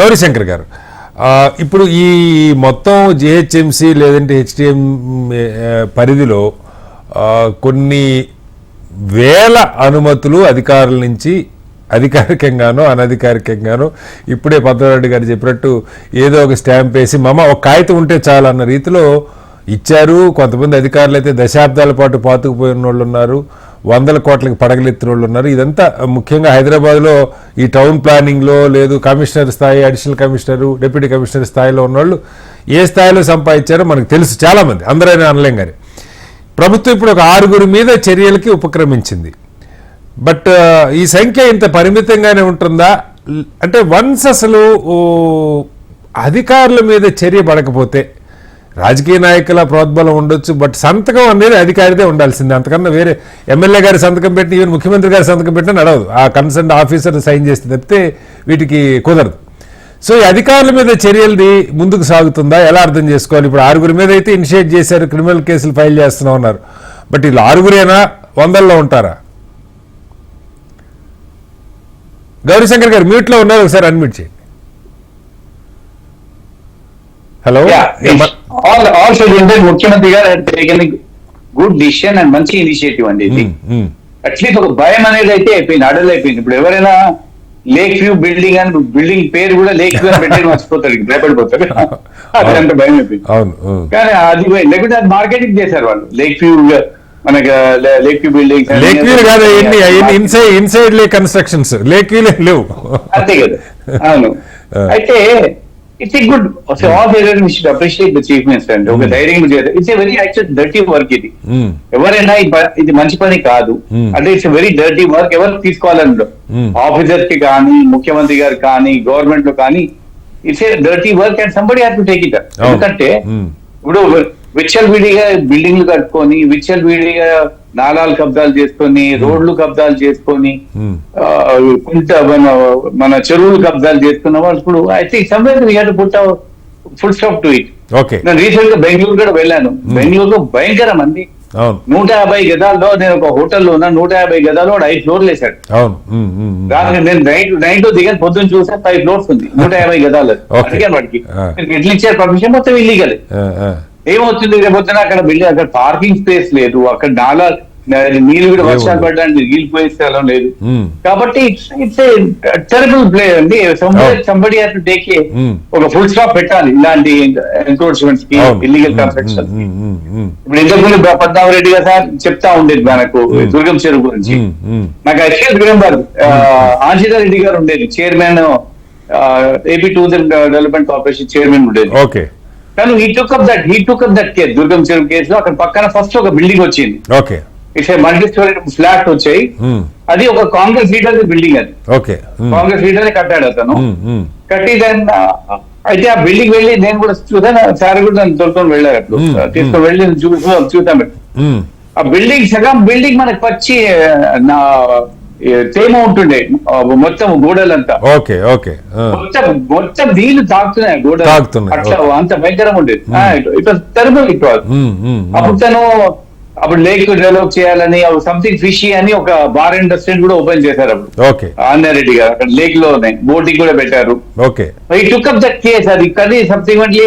గౌరీశంకర్ గారు. ఇప్పుడు ఈ మొత్తం జిహెచ్ఎంసి లేదంటే హెచ్డిఎం పరిధిలో కొన్ని వేల అనుమతులు అధికారుల నుంచి అధికారికంగానో అనధికారికంగానో ఇప్పుడే పద్మనారెడ్డి గారు చెప్పినట్టు ఏదో ఒక స్టాంప్ వేసి మమ ఒక కాగితం ఉంటే చాలు అన్న రీతిలో ఇచ్చారు. కొంతమంది అధికారులు అయితే దశాబ్దాల పాటు పాతుకుపోయిన వాళ్ళు ఉన్నారు వందల కోట్లకు పడగలెత్తిన వాళ్ళు ఉన్నారు. ఇదంతా ముఖ్యంగా హైదరాబాద్లో ఈ టౌన్ ప్లానింగ్లో లేదు కమిషనర్ స్థాయి అడిషనల్ కమిషనరు డిప్యూటీ కమిషనర్ స్థాయిలో ఉన్నవాళ్ళు ఏ స్థాయిలో సంపాదించారో మనకు తెలుసు చాలామంది అందరైనా అనలేం కానీ. ప్రభుత్వం ఇప్పుడు ఒక ఆరుగురి మీద చర్యలకి ఉపక్రమించింది. బట్ ఈ సంఖ్య ఇంత పరిమితంగానే ఉంటుందా? అంటే వన్స్ అసలు అధికారుల మీద చర్య పడకపోతే రాజకీయ నాయకుల ప్రోద్బలం ఉండొచ్చు బట్ సంతకం అనేది అధికారిదే ఉండాల్సిందే. అంతకన్నా వేరే ఎమ్మెల్యే గారి సంతకం పెట్టి ఈవెన్ ముఖ్యమంత్రి గారి సంతకం పెట్టినా నడవదు. ఆ కన్సర్న్ ఆఫీసర్ సైన్ చేస్తే తప్పితే వీటికి కుదరదు. సో ఈ అధికారుల మీద చర్యలది ముందుకు సాగుతుందా? ఎలా అర్థం చేసుకోవాలి? ఇప్పుడు ఆరుగురి మీద అయితే ఇనిషియేట్ చేశారు క్రిమినల్ కేసులు ఫైల్ చేస్తున్నాం అన్నారు బట్ వీళ్ళు ఆరుగురేనా? వందల్లో ఉంటారా? గౌరీశంకర్ గారు మ్యూట్లో ఉన్నారు ఒకసారి అన్మ్యూట్ చేయండి హలో ఆల్ ఆల్ ముఖ్యమంత్రి గారు టేకెన్ గుడ్ డిసిషన్ అండ్ మంచి ఇనిషియేటివ్ అండి ఇది. అట్లీస్ట్ ఒక భయం అనేది అయితే అయిపోయింది అడల్ అయిపోయింది. ఇప్పుడు ఎవరైనా లేక్ వ్యూ బిల్డింగ్ అని బిల్డింగ్ పేరు కూడా లేక్ వ్యూ అని పెట్టి మర్చిపోతాడు భయపడిపోతాడు అది అంత భయం అయిపోయింది. కానీ అది లేకపోతే అది మార్కెటింగ్ చేశారు వాళ్ళు. లేక్ వ్యూ మనకి lake view building lake view కాదు inside inside lake constructions lake view లేవు. అంతే కదా. అవును. అయితే it's a good all fair should appreciate the chief minister అండి ఒక ధైర్యం it's a very actual dirty work ఇది. ఎవరైనా ఇది మంచి పని కాదు Hmm. అంటే ఇట్స్ వెరీ డర్టీ వర్క్ ఎవరు తీసుకోవాలని Hmm. ఆఫీసర్స్కి కానీ ముఖ్యమంత్రి గారు కానీ గవర్నమెంట్లో కానీ it's a dirty work and somebody have to take it. ఎందుకంటే Hmm. ఇప్పుడు విచ్చల్ విడిగా బిల్డింగ్లు కట్టుకొని విచ్చల్ విడిగా నాలాలు కబ్జాలు చేసుకొని రోడ్లు కబ్జాలు చేసుకొని కుంట మన మన చెరువులు కబ్జాలు చేసుకున్న వాళ్ళు ఇప్పుడు అయితే somewhere we have put full stop to it నేను రీసెంట్గా బెంగళూరు కూడా వెళ్ళాను. బెంగళూరులో భయంకరం అండి. అవును. నూట యాభై గదాల్లో నేను ఒక హోటల్లో ఉన్నా నూట యాభై గదాల్లో వాడు ఐదు ఫ్లోర్లు ఉమ్. రాత్రి నేను నైట్ నైట్ దిగాను. పొద్దున్న చూసా ఫైవ్ ఫ్లోర్స్ ఉంది. నూట యాభై గదాలు. అడిగాను వాడికి. ఆ. "మీకు ఎట్లా ఇచ్చారు పర్మిషన్? మొత్తం ఇల్లీగల్. ఏమవుతుంది? రేపు పొద్దున అక్కడ బిల్డింగ్ అక్కడ పార్కింగ్ స్పేస్ లేదు. అక్కడ నాలా నీళ్ళు కూడా వర్షాలు? పడడానికి నీళ్ళు స్థలం లేదు. కాబట్టి ఇట్స్ ఇట్స్ టెరబుల్ ప్లే అండి. Somebody to take. ఒక ఫుల్ స్టాప్ పెట్టాలి. ఇలాంటి ఎన్క్రోచ్మెంట్స్కి. ఇల్లీగల్ కన్స్ట్రక్షన్ ఇప్పుడు ఇంతకుముందు పద్మావతి రెడ్డి గారు సార్ చెప్తా ఉండేది మనకు దుర్గం చెరువు గురించి. నాకు ఐ రిమెంబర్ ఆంజనేయ రెడ్డి గారు ఉండేది. Chairman AP tourism development corporation chairman ఉండేది. కానీ he took up that he took up that case Durgam Cheruvu కేసులో అక్కడ పక్కన ఫస్ట్ ఒక బిల్డింగ్ వచ్చింది. Okay it's multi storey flat వచ్చాయి. ఉమ్, అది ఒక కాంగ్రెస్ లీడర్ బిల్డింగ్ అది. ఓకే ఉమ్, కాంగ్రెస్ లీడర్ కట్టాడు అతను. ఉమ్. కట్టి దాన్ని ఆ, అయితే ఆ బిల్డింగ్ వెళ్ళి నేను కూడా చూసాను సార్ కూడా నన్ను తోలుకొని వెళ్ళారు Hmm. తీసుకొని వెళ్ళి చూసాం ఉమ్, ఆ బిల్డింగ్ సగం బిల్డింగ్ మనకి ఏ, తేమ ఉంటుండే మొత్తం గోడలంతా ఓకే ఓకే. మొత్తం మొత్తం నీళ్ళు తాకుతున్నాయి గోడ తాకుతున్నాయి, అట్లా. అంత భయంకరం ఉండేది it was terrible it was అప్పుడు. తను అప్పుడు లేక్ డెవలప్ చేయాలని సంథింగ్ ఫిషీ అని ఒక బార్ అండ్ రెస్టారెంట్ కూడా ఓపెన్ చేశారు అప్పుడు. ఓకే ఆంజనేరెడ్డి గారు అక్కడ లేక్లో బోటింగ్ కూడా పెట్టారు. ఓకే ఈ టుక్ అప్ దట్ కేస్ అది కానీ సబ్సిక్వెంట్లీ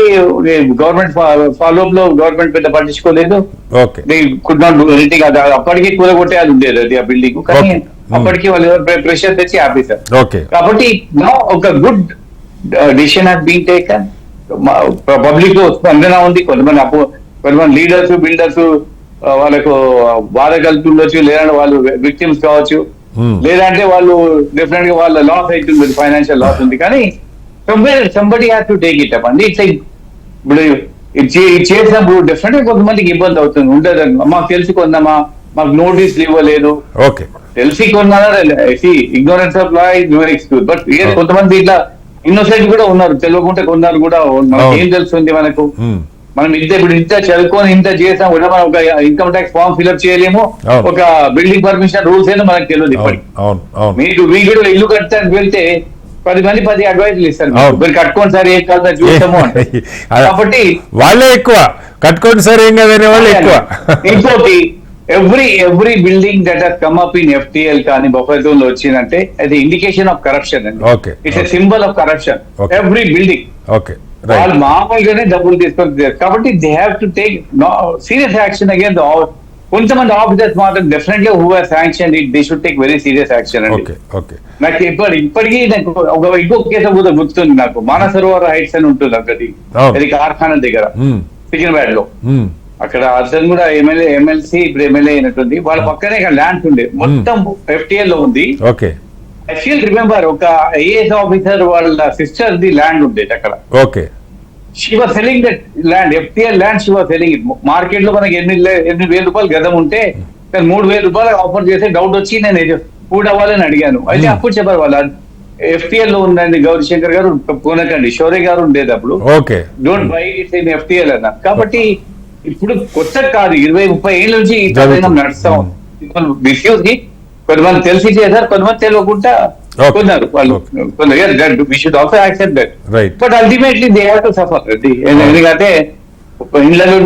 గవర్నమెంట్ ఫాలో అప్లో గవర్నమెంట్ పెద్ద పట్టించుకోలేదు. ఓకే కుడ్ నాట్ ఎనీథింగ్ అది అప్పటికి ఉండేది అది ఆ బిల్డింగ్ కానీ. Hmm. అప్పటికి వాళ్ళు ప్రెషర్ తెచ్చి ఆపేశారు. ఓకే కాబట్టి ఒక good decision has been taken public స్పందన ఉంది. కొంతమంది కొంతమంది లీడర్స్ బిల్డర్స్ వాళ్ళకు బాధ కలుగుతుండొచ్చు లేదంటే వాళ్ళు విక్టిమ్స్ కావచ్చు. Hmm. లేదంటే వాళ్ళు డెఫినెట్గా వాళ్ళ లాస్ అవుతుంది ఫైనాన్షియల్ లాస్ ఉంది. కానీ somebody has to take it up అండి ఇట్స్ ఇప్పుడు చేసినప్పుడు డెఫినెట్గా కొంతమందికి ఇబ్బంది అవుతుంది ఉండదు. మాకు తెలిసి కొందామా మాకు నోటీసులు ఇవ్వలేదు. తెలిసి కొన్నారా ignorance of law is excuse but. కొంతమంది ఇట్లా ఇన్నోసెంట్ కూడా ఉన్నారు తెలియకుండా కొన్నారు కూడా మనకి Oh. ఏం తెలుస్తుంది మనకు? ఉమ్, మనం ఇంత ఇప్పుడు ఇంత చదువుకొని ఇంత చేసాం కూడా మనం ఒక ఇన్కమ్ ట్యాక్స్ ఫామ్ ఫిల్అప్ చేయలేము. ఒక బిల్డింగ్ పర్మిషన్ రూల్స్ ఏందో మనకు తెలియదు ఇప్పటికి అవును మీకు వీడిలో ఇల్లు కట్టడానికి వెళ్తే పది మంది పది అడ్వైజులు ఇస్తారు. మీరు కట్టుకోండి సార్ ఏం కాదు అదే. కాబట్టి వాళ్ళే ఎక్కువ కట్టుకోండి సార్ ఏం కదనే వాళ్ళు ఎక్కువ ఇంకోటి every every building that has come up in FTL కానీ బొఫైతోన్లో వచ్చిందంటే అది ఇండికేషన్ ఆఫ్ కరప్షన్ అండి. It's a. Symbol of corruption. Every building okay వాళ్ళు మామూలుగానే డబ్బులు తీసుకొని కాబట్టి they have to take serious action again కొంతమంది ఆఫీసర్స్ మాత్రం definitely who have sanction it they should take very serious action అండి. నాకు ఇప్పటి ఇప్పటికీ నాకు ఒక ఇంకొక కేసు కూడా గుర్తుంది నాకు. మానసరోవర్ హైట్స్ అని ఉంటుంది అక్కడి. అది కార్ఖానా దగ్గర. మ్మ్. సికింద్రాబాద్లో మ్మ్. అక్కడ అతను కూడా ఎమ్మెల్యే ఎమ్మెల్సీ ఇప్పుడు ఎమ్మెల్యే అయినట్టుంది. వాళ్ళ పక్కనే ల్యాండ్ ఉండే. మొత్తం ఎఫ్టీఎల్లో ఉంది. ఓకే ఐ ఫీల్ రిమెంబర్ ఒక ఐఏఎస్ ఆఫీసర్ వాళ్ళ సిస్టర్ ది ల్యాండ్ ఉండేది అక్కడ. Okay. She was selling that land FTL land she was selling it మార్కెట్లో మనకి ఎనిమిది లే- ఎనిమిది వేల రూపాయలు గతం ఉంటే కానీ మూడు వేల రూపాయలు ఆఫర్ చేస్తే డౌట్ వచ్చి నేను కూడా అవ్వాలని అడిగాను. అయితే Hmm. అప్పుడు చెప్పారు వాళ్ళు ఎఫ్టీఎల్లో ఉందండి గౌరీశంకర్ గారు కొనకండి షోరే గారు ఉండేది అప్పుడు. Okay. Don't buy it in FTL అన్న. కాబట్టి ఇప్పుడు కొత్త కాదు ఇరవై ముప్పై ఏళ్ళ నుంచి ఈ నడుస్తాం మిస్యూజ్కి కొంతమంది తెలిసి చేశారు కొంతమంది తెలియకుండా. కొన్నారు వాళ్ళు. కొందరు we should also accept that right but ultimately they have to suffer ఎందుకంటే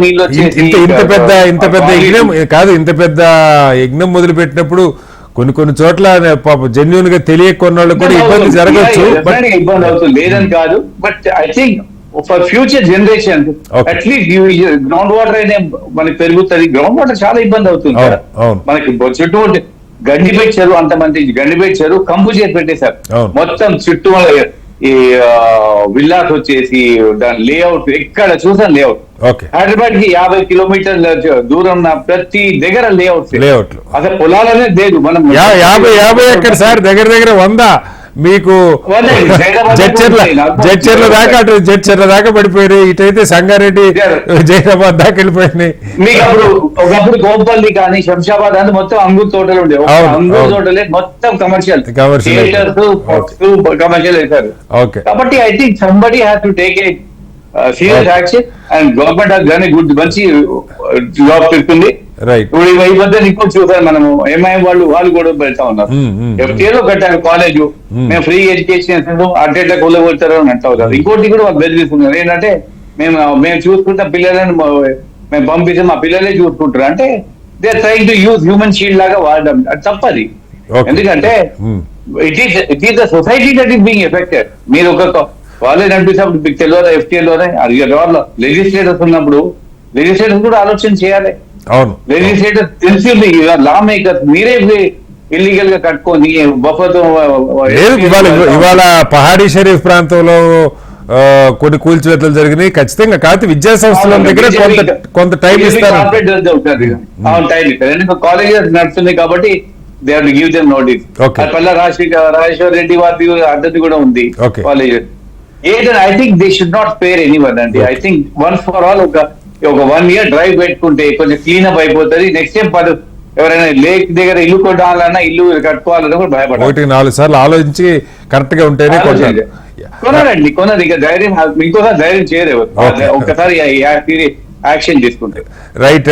నీళ్ళు ఇంత వచ్చేసి ఇంత ఇంత పెద్ద ఇంత పెద్ద యజ్ఞం కాదు ఇంత పెద్ద యజ్ఞం మొదలు పెట్టినప్పుడు కొన్ని కొన్ని చోట్ల పాప జెన్యున్గా తెలియక కొన్నాళ్ళు కూడా ఇబ్బంది జరగచ్చు ఇబ్బంది అవుతుంది. లేదని కాదు but I think for future generation. At least ground water అయినా మనకి పెరుగుతుంది. గ్రౌండ్ వాటర్ చాలా ఇబ్బంది అవుతుంది. మనకి చుట్టూ గండిపేట చెరువు అంతమంది గండిపేట చెరువు కంపు చేసి పెట్టేశారు. మొత్తం చుట్టూ ఈ విల్లాస్ వచ్చేసి దాని లేఅవుట్ ఎక్కడ చూసాను లేఅవుట్ హైదరాబాద్కి యాభై కిలోమీటర్ల దూరం ప్రతి దగ్గర లేఅవుట్ లేఅవుట్లు అసలు పొలాలనే లేదు. మనం యాభై యాభై ఎక్కడ సార్ దగ్గర దగ్గర వంద. మీకు జడ్చర్ల జడ్చర్ల దాకా అటు జడ్చర్ల దాకా పడిపోయినాయి. ఇటైతే సంగారెడ్డి జైరాబాద్ దాకా వెళ్ళిపోయినాయి. మీకు అప్పుడు ఒకప్పుడు గోపల్లి కానీ శంషాబాద్ అని మొత్తం అంగూర్ తోటలు ఉండే. ఒక అవును, అంగూర్. తోటలే మొత్తం కమర్షియల్. కమర్షియల్ వేశారు. ఓకే కాబట్టి I think somebody has to take a serious. Action and government has done good మంచి జాబ్ పెడుతుంది రైట్ ఇప్పుడు ఈ- మధ్య ఇంకో చూసారు మనము. ఎంఐఎం వాళ్ళు వాళ్ళు కూడా పెడతా ఉన్నారు. Hmm, hmm, ఎఫ్టీఏ లో కట్టారు? కాలేజ్. Hmm. మేము ఫ్రీ ఎడ్యుకేషన్ ఇస్తాము అడ్డేట్ల కొలగొడతారు అని అంటా ఉన్నారు ఇంకోటి కూడా వాళ్ళు బెదిరిస్తున్నారు. ఏంటంటే మేము మేము చూసుకుంటాం పిల్లలని మేము పంపిస్తే మా పిల్లలే చూసుకుంటారు. అంటే they trying to use human shield లాగా వాడడం. అది తప్పది. ఎందుకంటే Hmm. It is it is the society that is being affected మీరు ఒక కాలేజ్ నడిపినప్పుడు మీకు తెలియదా ఎఫ్టీఏలోనే అది వాళ్ళు లెజిస్లేటర్స్ ఉన్నప్పుడు లెజిస్లేటర్స్ కూడా ఆలోచన చేయాలి. అవును. లెజిస్లేటర్ తెలిసింది లా మేకర్స్ మీరే ఇల్లీగల్గా కట్టుకొని బఫర్తో లేదు ఇవాళ పహాడీ షరీఫ్ ప్రాంతంలో కొన్ని కూల్చివేతలు జరిగినాయి. ఖచ్చితంగా కాకపోతే విద్యా సంస్థల దగ్గర కొంత కొంత టైం ఇస్తారు. నడుస్తుంది కాబట్టి they have to give them notice Okay. Palla Rajeshwara Reddy వారి అద్దది కూడా ఉంది ఏదైనా I think they should not spare anyone అండి I think once for all ఒక ఒక వన్ ఇయర్ డ్రైవ్ పెట్టుకుంటే కొంచెం క్లీన్ అప్ అయిపోతుంది. నెక్స్ట్ టైం పడు ఎవరైనా లేక్ దగ్గర ఇల్లు కొట్టాలన్నా ఇల్లు కట్టుకోవాలన్నా కూడా భయపడాలి ఒకటి నాలుగు సార్లు ఆలోచించి కరెక్ట్గా ఉంటేనే ఆలోచించండి. కొనాలండి కొనాలి ఇక ధైర్యం ఇంకోసారి ధైర్యం చేయరు. ఒక్కసారి యాక్షన్ తీసుకుంటే రైట్